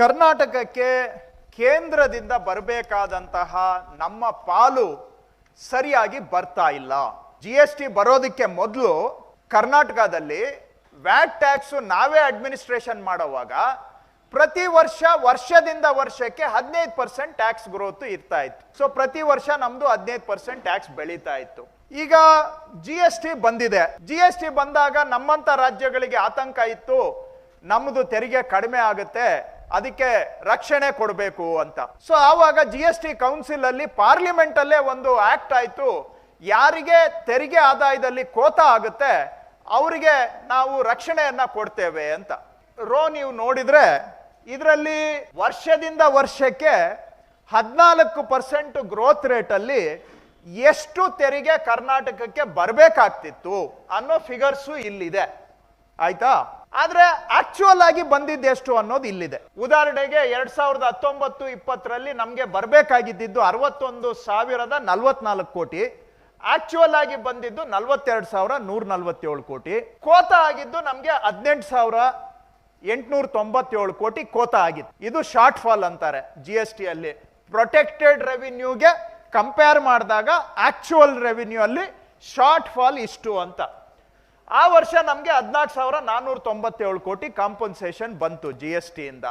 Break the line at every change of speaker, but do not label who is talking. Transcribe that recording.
ಕರ್ನಾಟಕಕ್ಕೆ ಕೇಂದ್ರದಿಂದ ಬರಬೇಕಾದಂತಹ ನಮ್ಮ ಪಾಲು ಸರಿಯಾಗಿ ಬರ್ತಾ ಇಲ್ಲ. ಜಿ ಎಸ್ ಟಿ ಬರೋದಕ್ಕೆ ಮೊದಲು ಕರ್ನಾಟಕದಲ್ಲಿ ವ್ಯಾಟ್ ಟ್ಯಾಕ್ಸ್ ನಾವೇ ಅಡ್ಮಿನಿಸ್ಟ್ರೇಷನ್ ಮಾಡುವಾಗ ಪ್ರತಿ ವರ್ಷ ವರ್ಷದಿಂದ ವರ್ಷಕ್ಕೆ ಹದಿನೈದು ಪರ್ಸೆಂಟ್ ಟ್ಯಾಕ್ಸ್ ಗ್ರೋತ್ ಇರ್ತಾ ಇತ್ತು. ಸೊ ಪ್ರತಿ ವರ್ಷ ನಮ್ದು ಹದಿನೈದು ಪರ್ಸೆಂಟ್ ಟ್ಯಾಕ್ಸ್ ಬೆಳೀತಾ ಇತ್ತು. ಈಗ ಜಿ ಎಸ್ ಟಿ ಬಂದಿದೆ. ಜಿ ಎಸ್ ಟಿ ಬಂದಾಗ ನಮ್ಮಂತ ರಾಜ್ಯಗಳಿಗೆ ಆತಂಕ ಇತ್ತು. ನಮ್ಮದು ತೆರಿಗೆ ಕಡಿಮೆ ಆಗುತ್ತೆ. ಅದಕ್ಕೆ ರಕ್ಷಣೆ ಕೊಡಬೇಕು ಅಂತ. ಸೊ ಆವಾಗ ಜಿ ಎಸ್ ಟಿ ಕೌನ್ಸಿಲ್ ಅಲ್ಲಿ ಪಾರ್ಲಿಮೆಂಟ್ ಅಲ್ಲೇ ಒಂದು ಆಕ್ಟ್ ಆಯ್ತು. ಯಾರಿಗೆ ತೆರಿಗೆ ಆದಾಯದಲ್ಲಿ ಕೋತ ಆಗುತ್ತೆ, ಅವರಿಗೆ ನಾವು ರಕ್ಷಣೆಯನ್ನ ಕೊಡ್ತೇವೆ ಅಂತ. ರೋ ನೀವು ನೋಡಿದ್ರೆ ಇದರಲ್ಲಿ ವರ್ಷದಿಂದ ವರ್ಷಕ್ಕೆ ಹದಿನಾಲ್ಕು ಪರ್ಸೆಂಟ್ ಗ್ರೋತ್ ಅಲ್ಲಿ ಎಷ್ಟು ತೆರಿಗೆ ಕರ್ನಾಟಕಕ್ಕೆ ಬರಬೇಕಾಗ್ತಿತ್ತು ಅನ್ನೋ ಫಿಗರ್ಸು ಇಲ್ಲಿದೆ. ಆಯ್ತಾ? ಆದ್ರೆ ಆಕ್ಚುಯಲ್ ಆಗಿ ಬಂದಿದ್ದೆಷ್ಟು ಅನ್ನೋದು ಇಲ್ಲಿದೆ. ಉದಾಹರಣೆಗೆ ಎರಡ್ ಸಾವಿರದ ಹತ್ತೊಂಬತ್ತು ಇಪ್ಪತ್ತರಲ್ಲಿ ನಮಗೆ ಬರಬೇಕಾಗಿದ್ದು ಅರವತ್ತೊಂದು ಸಾವಿರದ ನಲವತ್ನಾಲ್ಕು ಕೋಟಿ ಆಕ್ಚುಯಲ್ ಆಗಿ ಬಂದಿದ್ದು ನಲವತ್ತೆರಡು ಸಾವಿರ ನೂರ ನಲವತ್ತೇಳು ಕೋಟಿ, ಕೋತ ಆಗಿದ್ದು ನಮಗೆ ಹದಿನೆಂಟು ಸಾವಿರ ಎಂಟುನೂರ ತೊಂಬತ್ತೇಳು ಕೋಟಿ ಕೋತ ಆಗಿತ್ತು. ಇದು ಶಾರ್ಟ್ ಫಾಲ್ ಅಂತಾರೆ ಜಿ ಎಸ್ ಟಿ ಅಲ್ಲಿ. ಪ್ರೊಟೆಕ್ಟೆಡ್ ರೆವಿನ್ಯೂಗೆ ಕಂಪೇರ್ ಮಾಡಿದಾಗ ಆಕ್ಚುಯಲ್ ರೆವಿನ್ಯೂ ಅಲ್ಲಿ ಶಾರ್ಟ್ ಫಾಲ್ ಇಷ್ಟು ಅಂತ. ಆ ವರ್ಷ ನಮಗೆ ಹದಿನಾಲ್ಕು ಸಾವಿರ ನಾನ್ನೂರ ತೊಂಬತ್ತೇಳು ಕೋಟಿ ಕಾಂಪನ್ಸೇಷನ್ ಬಂತು ಜಿ ಎಸ್ ಟಿಯಿಂದ